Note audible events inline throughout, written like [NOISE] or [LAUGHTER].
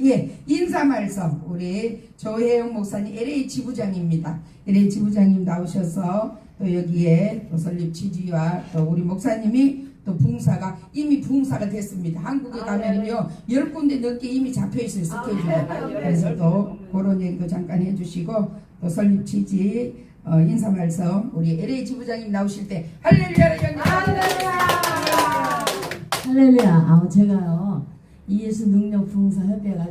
예, 인사말씀 우리 조혜영 목사님 LA 지부장입니다. LA 지부장님 나오셔서 또 여기에 또 설립 지지와 또 우리 목사님이 또 붕사가 이미 붕사가 됐습니다. 한국에 가면은요 열 군데 넘게 이미 잡혀 있어요 스케줄이. 그래서 또 그런 얘기도 잠깐 해주시고 또 설립 지지 어, 인사 말씀 우리 LA 지부장님 나오실 때 할렐루야 형님. 할렐루야. 아, 제가요, 이 예수 능력 봉사 협회가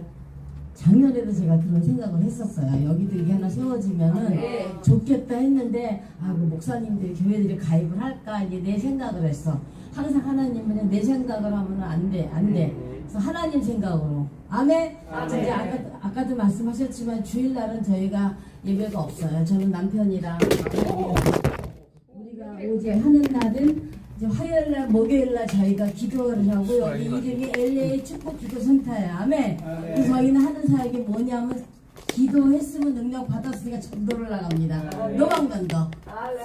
작년에도 제가 그런 생각을 했었어요. 여기도 이게 하나 세워지면은 좋겠다 했는데, 아, 그 목사님들이, 교회들이 가입을 할까, 이게 내 생각을 했어. 항상 하나님은 내 생각을 하면 안 돼, 안 돼. 그래서 하나님 생각으로. 아멘? 이제 아까, 아까도 말씀하셨지만 주일날은 저희가 예배가 없어요. 저는 남편이랑 우리가 오제 하는 날은 이제 화요일 날, 목요일 날 저희가 기도를 하고 여기 이름이 LA 축복 기도 센터예요. 아멘. 그래서 저희는 하는 사역이 뭐냐면 기도했으면 능력 받았으니까 전도를 나갑니다. 노방전도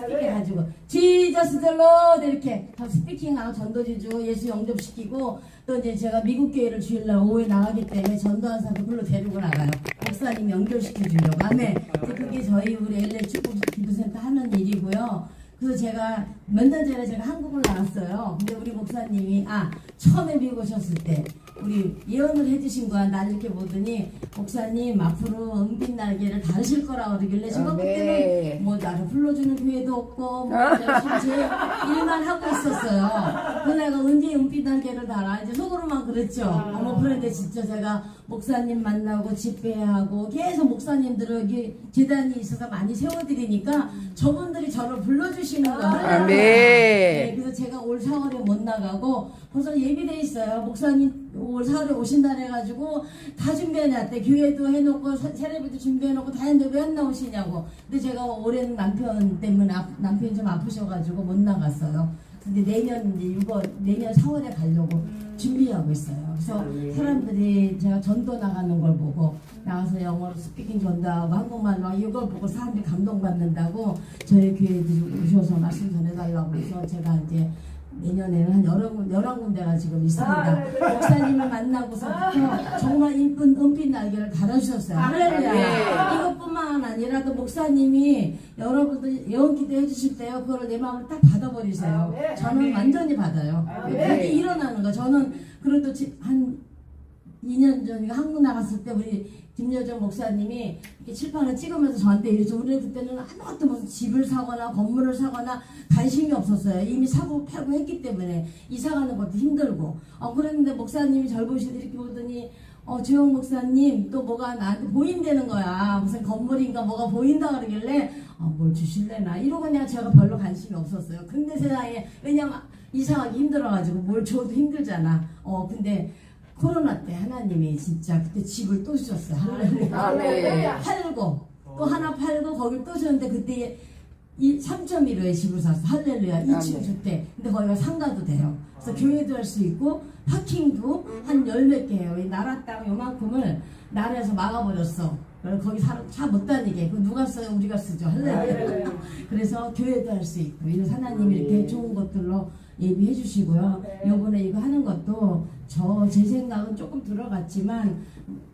스피킹 가지고 지저스 델로 이렇게 다 스피킹하고 전도지주 예수 영접시키고 또 이제 제가 미국 교회를 주일날 오후에 나가기 때문에 전도한 사람도 불러 데리고 나가요. 목사님 연결시켜 주려고 아멘. 이제 그게 저희 우리 LA 축복 기도센터 하는 일이고요. 그래서 제가 몇 년 전에 제가 한국을 나왔어요. 근데 우리 목사님이 아 처음에 미국 오셨을 때 우리 예언을 해주신 거야. 날 이렇게 보더니 목사님 앞으로 은빛 날개를 다루실 거라고 그러길래 제가 아, 네. 그때는 뭐 나를 불러주는 교회도 없고 뭐제 일만 하고 있었어요. 그 내가 언제 은빛 날개를 달아 이제 속으로만 그랬죠. 어머 그런데 진짜 제가 목사님 만나고 집회하고 계속 목사님들을 여기 재단이 있어서 많이 세워드리니까 저분들이 저를 불러주시는 거예요. 아멘. 네, 그래서 제가 올 4월에 못 나가고 벌써 예비돼 있어요. 목사님 올 4월에 오신다 해가지고 다 준비해놨대. 교회도 해놓고 세- 세례비도 준비해놓고 다 했는데 왜 안 나오시냐고. 근데 제가 올해는 남편 때문에 아- 남편이 좀 아프셔가지고 못 나갔어요. 근데 내년 이제 6월 내년 4월에 가려고 준비하고 있어요. 그래서 사람들이 제가 전도 나가는 걸 보고 나가서 영어로 스피킹 전도하고 한국말로 이걸 보고 사람들이 감동받는다고 저희 교회들이 오셔서 말씀 전해달라고 해서 제가 이제 내년에는 한 여러, 군- 열한 군데가 지금 있습니다. 목사님을 만나고서부터 정말 이쁜 은빛 날개를 달아주셨어요. 할렐루야. 이것뿐만 아니라 또 목사님이 여러분들 예언 기도 해주실 때요. 그걸 내 마음을 딱 받아버리세요. 저는 완전히 받아요. 그게 일어나는 거. 저는 그래도 지- 한 2년 전인가 한국 나갔을 때 우리 김여정 목사님이 이렇게 칠판을 찍으면서 저한테 이랬죠. 우리 그때는 아무것도 무슨 집을 사거나 건물을 사거나 관심이 없었어요. 이미 사고 팔고 했기 때문에 이사 가는 것도 힘들고. 어, 그랬는데 목사님이 절 보시고 이렇게 보더니 어, 조영 목사님 또 뭐가 나한테 보인다는 거야. 무슨 건물인가 뭐가 보인다 그러길래 어, 뭘 주실래나 이러고 그냥 제가 별로 관심이 없었어요. 근데 세상에 왜냐면 이사하기 힘들어가지고 뭘 줘도 힘들잖아. 어, 근데 코로나 때 하나님이 진짜 그때 집을 또 주셨어요. 할렐루야. 팔고 또 하나 팔고 거길 또 줬는데 그때 이 3.15에 집을 샀어. 할렐루야. 2층 주택. 근데 거기가 상가도 돼요. 그래서 교회도 할 수 있고 파킹도 한 열 몇개 해요. 이 나라 땅 요만큼을 나라에서 막아버렸어. 거기 차못 다니게. 그 누가 써요? 우리가 쓰죠. 할렐루야. [LAUGHS] 그래서 교회도 할 수 있고 이런 하나님이 이렇게 좋은 것들로 예비해 주시고요. 요번에 이거 것도 저 제 생각은 조금 들어갔지만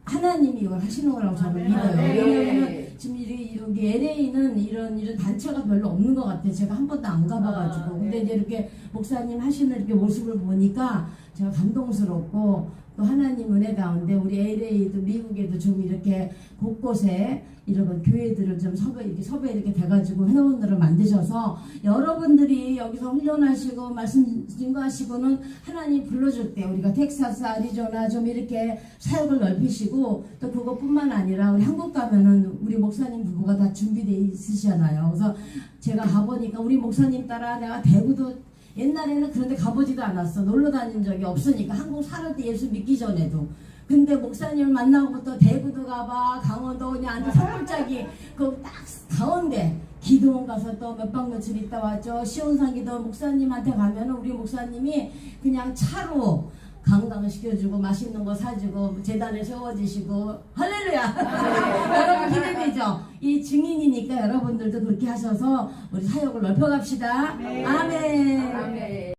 하나님이 이걸 하시는 거라고 저는 믿어요. 왜냐하면 지금 이- 이렇게 LA는 이런 이런 단체가 별로 없는 것 같아요. 제가 한 번도 안 가봐가지고. 근데 이제 이렇게 목사님 하시는 이렇게 모습을 보니까 제가 감동스럽고 또 하나님 은혜 가운데 우리 LA도 미국에도 좀 이렇게 곳곳에 이런 교회들을 좀 섭외 이렇게 섭외 이렇게 돼가지고 회원들을 만드셔서 여러분들이 여기서 훈련하시고 말씀 증거하시고는 하나님 불러줄 때 우리가 텍사스 아리조나 좀 이렇게 사역을 넓히시고 또 그것뿐만 아니라 우리 한국 가면은 우리 목사님 부부가 다 준비돼 있으시잖아요. 그래서 제가 가보니까 우리 목사님 따라 내가 대구도 옛날에는 그런데 가보지도 않았어. 놀러 다닌 적이 없으니까 한국 살을 때 예수 믿기 전에도. 근데 목사님을 만나고부터 대구도 가봐, 강원도 그냥 아주 산골짜기 그 딱 가운데 기도원 가서 또 몇 박 며칠 있다 왔죠. 시온산 기도 목사님한테 가면은 우리 목사님이 그냥 차로 강당을 시켜주고 맛있는 거 사주고 재단에 세워주시고 할렐루야 [LAUGHS] 여러분 기대되죠? 이 증인이니까 여러분들도 그렇게 하셔서 우리 사역을 넓혀갑시다. 아멘.